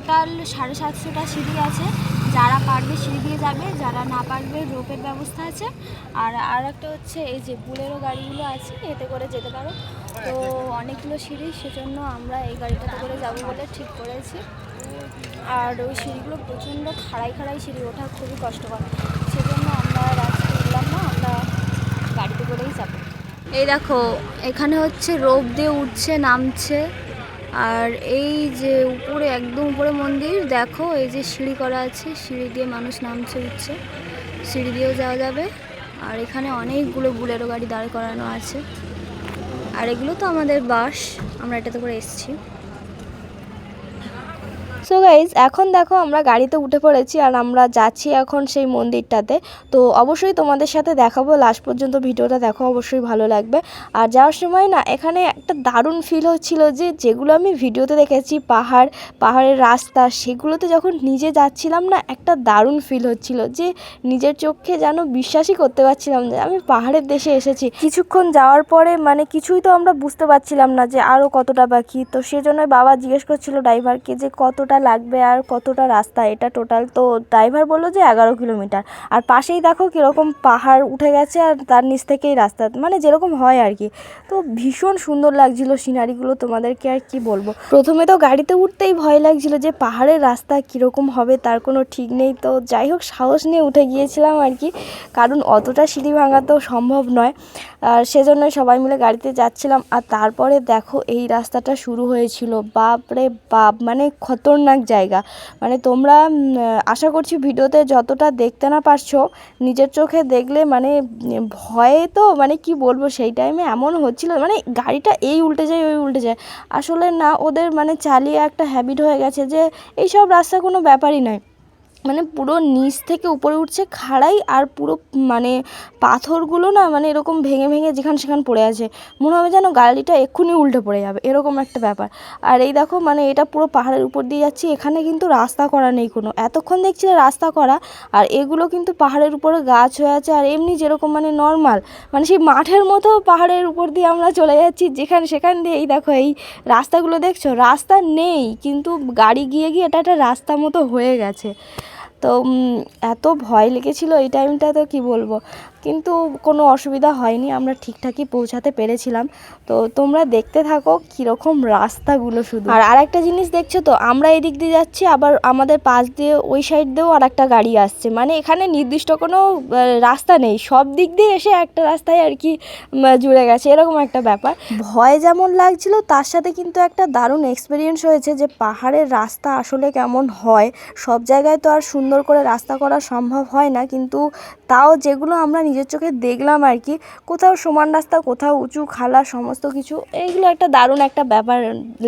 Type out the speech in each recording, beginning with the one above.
Total সাড়ে সাতশোটা সিঁড়ি আছে। যারা পারবে সিঁড়ি দিয়ে যাবে, যারা না পারবে রোপের ব্যবস্থা আছে। আর আর একটা হচ্ছে এই যে বুলেরো গাড়িগুলো আছে, এতে করে যেতে পারো। তো অনেকগুলো সিঁড়ি, সেজন্য আমরা এই গাড়িটাতে করে যাব বলে ঠিক করেছি। আর ওই সিঁড়িগুলো প্রচণ্ড খাড়াই খাড়াই সিঁড়ি, ওঠা খুবই কষ্টকর। সেজন্য আমরা রাস্তায় উঠলাম না, আমরা গাড়িতে করেই যাব। এই দেখো, এখানে হচ্ছে রোপ দিয়ে উঠছে, নামছে। আর এই যে উপরে, একদম উপরে মন্দির, দেখো এই যে সিঁড়ি করা আছে, সিঁড়ি দিয়ে মানুষ নামছে, উঠছে। সিঁড়ি দিয়েও যাওয়া যাবে। আর এখানে অনেকগুলো বুলেরো গাড়ি দাঁড় করানো আছে। আর এগুলো তো আমাদের বাস, আমরা এটাতে করে এসেছি। সো গাইজ এখন দেখো আমরা গাড়িতে উঠে পড়েছি আর আমরা যাচ্ছি এখন সেই মন্দিরটাতে। তো অবশ্যই তোমাদের সাথে দেখাবো লাস্ট পর্যন্ত ভিডিওটা দেখো, অবশ্যই ভালো লাগবে। আর যাওয়ার সময় না, এখানে একটা দারুণ ফিল হচ্ছিল যে, যেগুলো আমি ভিডিওতে দেখেছি, পাহাড়, পাহাড়ের রাস্তা, সেগুলোতে যখন নিজে যাচ্ছিলাম না, একটা দারুণ ফিল হচ্ছিল যে, নিজের চোখে যেন বিশ্বাসই করতে পারছিলাম যে আমি পাহাড়ের দেশে এসেছি। কিছুক্ষণ যাওয়ার পরে মানে কিছুই তো আমরা বুঝতে পারছিলাম না যে আরও কতটা বাকি। তো সেজন্যই বাবা জিজ্ঞেস করছিল ড্রাইভারকে যে, কতটা লাগবে আর কতটা রাস্তা? এটা টোটাল তো ড্রাইভার বলল যে এগারো কিলোমিটার। আর পাশেই দেখো কীরকম পাহাড় উঠে গেছে আর তার নিচ থেকেই রাস্তা। মানে যেরকম হয় আর কি। তো ভীষণ সুন্দর লাগছিল সিনারিগুলো। তোমাদেরকে আর কি বলব? প্রথমে তো গাড়িতে উঠতেই ভয় লাগছিল যে পাহাড়ের রাস্তা কীরকম হবে, তার কোনো ঠিক নেই। তো যাই হোক, সাহস নিয়ে উঠে গিয়েছিলাম আর কি। কারণ অতটা সিঁড়ি ভাঙা তো সম্ভব নয়। আর সেজন্য সবাই মিলে গাড়িতে যাচ্ছিলাম। আর তারপরে দেখো এই রাস্তাটা শুরু হয়েছিল। বাপ রে বাপ! মানে খতরনাক জায়গা। মানে তোমরা আশা করছি ভিডিওতে যতটা দেখতে না পারছ, নিজের চোখে দেখলে মানে ভয়ে তো মানে কি বলব, সেই টাইমে এমন হচ্ছিল মানে গাড়িটা এই উল্টে যায়, ওই উল্টে যায়। আসলে না, ওদের মানে চালিয়ে একটা হ্যাবিট হয়ে গেছে যে, এইসব রাস্তা কোনো ব্যাপারই নয়। মানে পুরো নিচ থেকে উপরে উঠছে খাড়াই আর পুরো মানে পাথরগুলো না মানে এরকম ভেঙে ভেঙে যেখানে সেখানে পড়ে আছে। মনে হবে যেন গাড়িটা এক্ষুনি উল্টে পড়ে যাবে, এরকম একটা ব্যাপার। আর এই দেখো মানে এটা পুরো পাহাড়ের উপর দিয়ে যাচ্ছি, এখানে কিন্তু রাস্তা করা নেই কোনো। এতক্ষণ দেখছি রাস্তা করা, আর এগুলো কিন্তু পাহাড়ের উপরে গাছ হয়ে আছে, আর এমনি যেরকম মানে নর্মাল মানে সেই মাঠের মতো পাহাড়ের উপর দিয়ে আমরা চলে যাচ্ছি, যেখানে সেখান দিয়ে। এই দেখো, এই রাস্তাগুলো দেখছ? রাস্তা নেই, কিন্তু গাড়ি গিয়ে গিয়ে এটা একটা রাস্তা মতো হয়ে গেছে। তো এত ভয় লেগেছিলো এই টাইমটা তো কি বলব? কিন্তু কোনো অসুবিধা হয়নি আমরা ঠিকঠাকই পৌঁছাতে পেরেছিলাম। তো তোমরা দেখতে থাকো কীরকম রাস্তাগুলো শুধু। আর আরেকটা জিনিস দেখছ তো আমরা এদিক দিয়ে যাচ্ছি আবার আমাদের পাশ দিয়ে ওই সাইড দিয়েও আর একটা গাড়ি আসছে। মানে এখানে নির্দিষ্ট কোনো রাস্তা নেই সব দিক দিয়ে এসে একটা রাস্তায় আর কি জুড়ে গেছে এরকম একটা ব্যাপার। ভয় যেমন লাগছিল তার সাথে কিন্তু একটা দারুণ এক্সপিরিয়েন্স হয়েছে যে পাহাড়ের রাস্তা আসলে কেমন হয়। সব জায়গায় তো আর সুন্দর করে রাস্তা করা সম্ভব হয় না কিন্তু তাও যেগুলো আমরা নিজের চোখে দেখলাম আর কি, কোথাও সমান রাস্তা, কোথাও উঁচু, খালা, সমস্ত কিছু, এইগুলো একটা দারুণ একটা ব্যাপার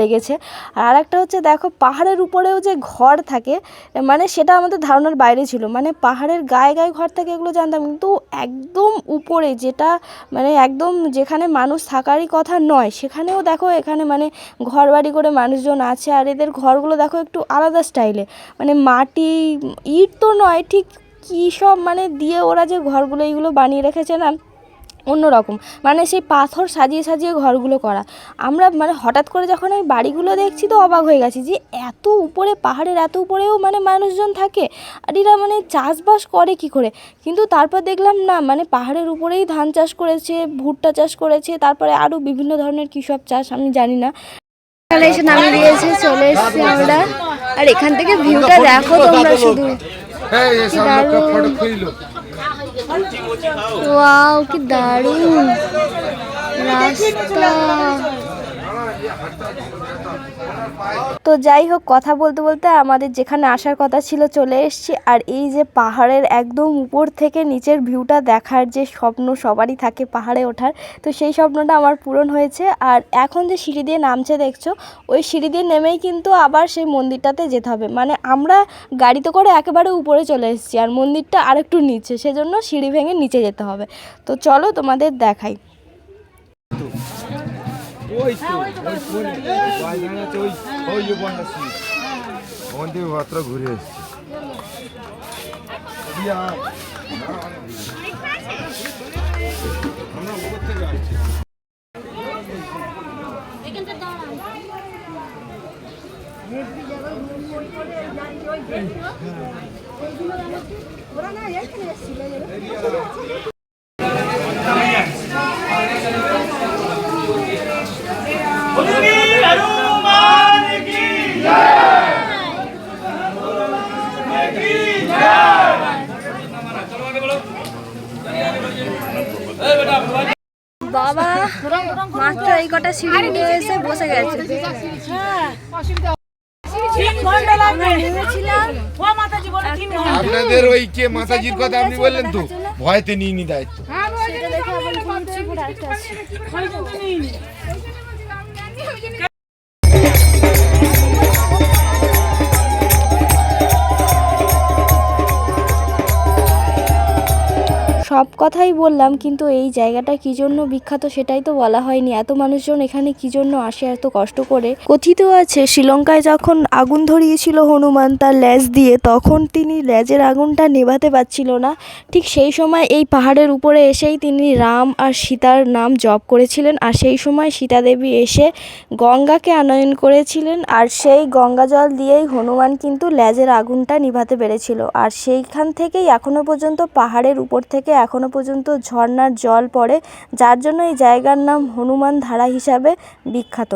লেগেছে। আর আরেকটা হচ্ছে দেখো, পাহাড়ের উপরেও যে ঘর থাকে মানে সেটা আমাদের ধারণার বাইরে ছিল। মানে পাহাড়ের গায়ে গায়ে ঘর থাকে এগুলো জানতাম, কিন্তু একদম উপরে যেটা মানে একদম যেখানে মানুষ থাকারই কথা নয়, সেখানেও দেখো এখানে মানে ঘর বাড়ি করে মানুষজন আছে। আর এদের ঘরগুলো দেখো একটু আলাদা স্টাইলে মানে মাটি, ইট তো নয়, ঠিক কী সব মানে দিয়ে ওরা যে ঘরগুলো এইগুলো বানিয়ে রেখেছে না, অন্যরকম। মানে সেই পাথর সাজিয়ে সাজিয়ে ঘরগুলো করা। আমরা মানে হঠাৎ করে যখন এই বাড়িগুলো দেখছি তো অবাক হয়ে গেছি যে এত উপরে পাহাড়ের, এত উপরেও মানে মানুষজন থাকে। আর এরা মানে চাষবাস করে কি করে? কিন্তু তারপর দেখলাম না মানে পাহাড়ের উপরেই ধান চাষ করেছে, ভুট্টা চাষ করেছে, তারপরে আরও বিভিন্ন ধরনের কী সব চাষ আমি জানি না। এসে নামিয়ে দিয়েছে চলে এসেছি আমরা। আর এখান থেকে ভিউটা দেখো তোমরা শুধু। ये सब लोग का वाओ की दारू। रास्ता। তো যাই হোক, কথা বলতে বলতে আমাদের যেখানে আসার কথা ছিল চলে এসেছি। আর এই যে পাহাড়ের একদম উপর থেকে নিচের ভিউটা দেখার যে স্বপ্ন সবারই থাকে পাহাড়ে ওঠার, তো সেই স্বপ্নটা আমার পূরণ হয়েছে। আর এখন যে সিঁড়ি দিয়ে নামছে দেখছ, ওই সিঁড়ি দিয়ে নেমেই কিন্তু আবার সেই মন্দিরটাতে যেতে হবে। মানে আমরা গাড়িতে করে একেবারে উপরে চলে এসেছি, আর মন্দিরটা আরেকটু নিচে, সেজন্য সিঁড়ি ভেঙে নিচে যেতে হবে। তো চলো তোমাদের দেখাই। ওই ওই বন্ডাসি মন্দির মাত্র ঘুরে এসেছি ইয়া উপর থেকে আসছি বাবা মাত্র এই কটা সিঁড়ি নিয়ে এসে বসে গেছে। আপনাদের ওই কে মাতাজির কথা আপনি বললেন তো? ভয়তে নিয়ে নি দায়িত্ব। সেটা দেখে আবার সব কথাই বললাম, কিন্তু এই জায়গাটা কি জন্য বিখ্যাত সেটাই তো বলা হয়নি। এত মানুষজন এখানে কি জন্য আসে, এত কষ্ট করে? কথিত আছে, শ্রীলঙ্কায় যখন আগুন ধরিয়েছিল হনুমান তার ল্যাজ দিয়ে, তখন তিনি ল্যাজের আগুনটা নেভাতে পারছিল না। ঠিক সেই সময় এই পাহাড়ের উপরে এসেই তিনি রাম আর সীতার নাম জপ করেছিলেন, আর সেই সময় সীতা দেবী এসে গঙ্গাকে আনয়ন করেছিলেন, আর সেই গঙ্গা জল দিয়েই হনুমান কিন্তু ল্যাজের আগুনটা নিভাতে পেরেছিল। আর সেইখান থেকেই এখনও পর্যন্ত পাহাড়ের উপর থেকে এখনও পর্যন্ত ঝর্নার জল পড়ে যার জন্য এই জায়গার নাম হনুমান ধারা হিসাবে বিখ্যাত।